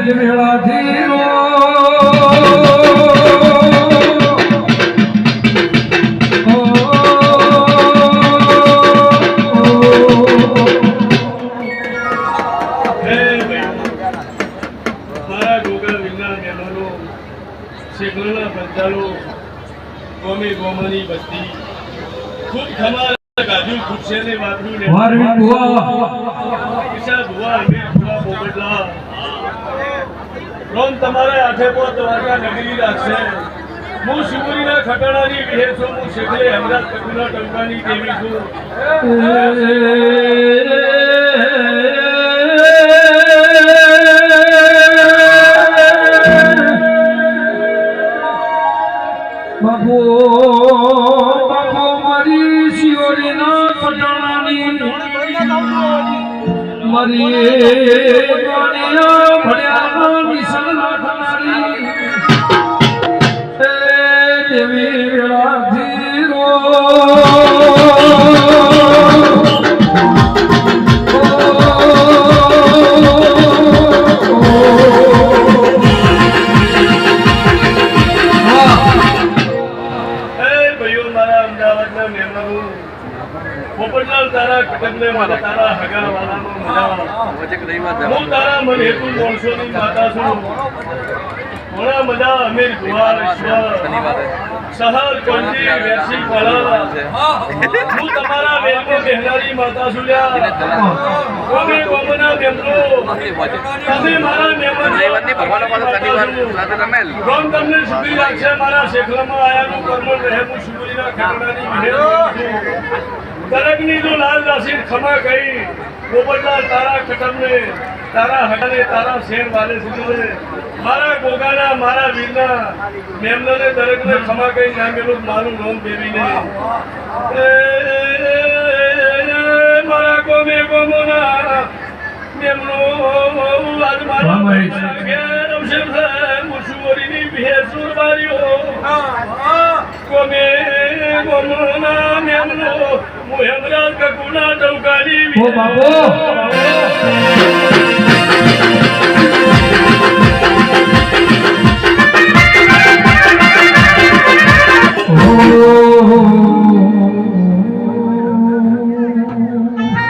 વેળાથી row હે ભાઈ મારા ગોગા વિજ્ઞાન મહેમાનો શેખરોના પંચાલો ગોમી ગોમાની બસ્તી ખૂબ ખમાર ગાજુ ખૂટશે ને વાપરું ને મારવી બુઆ ઈશા ભુવા અમીર ભુવા પોપટલા રોમ તમારે હાથે પો દ્વારકા નગરી રાખશે. હું શિવરીના ખટાણાની વિહે છું હું શેખરે હમરાજ કટુના ટંકાની દેવી છું. મરી શિવરીના નિશાન રાખનારી હે દેવી વેળાથી રો મારા અમદાવાદના મહેમાનો પોપટલાલ તારા તારા હગા મજા હું તારા મન હેતુ માતા છું ઘણા બધા અમીર ભુવા ઈશ્વર. સહર કોંજી વેરસી પળા હું તમારા વેલકો કહેનારી માતા સુલ્યા લ્યા કોમે કોમના મેમનો તમે મારા મહેમાન કોમ તમને સુખી રાખશે. મારા શેખલામાં આયાનું કર્મ રહે. હું ખેતરાની વિહેર દરેકની જો લાલ રાશિ ખમા કહી પોપટલાલ તારા કટમને તારા હગાને તારા શેર વાલે સુધરે. મારા ગોગાના મારા વીરના મેમનને દરેકને ક્ષમા કરી નાખેલું મારું નોમ દેવીને મારા ગોમે ગોમોના મેમનો આજ મારા. ઘેર થાય મુસુવરીની ભેર સુરબારીઓ ગોમે ગોમોના મેમનો હું કકુના ઓ બાપુ!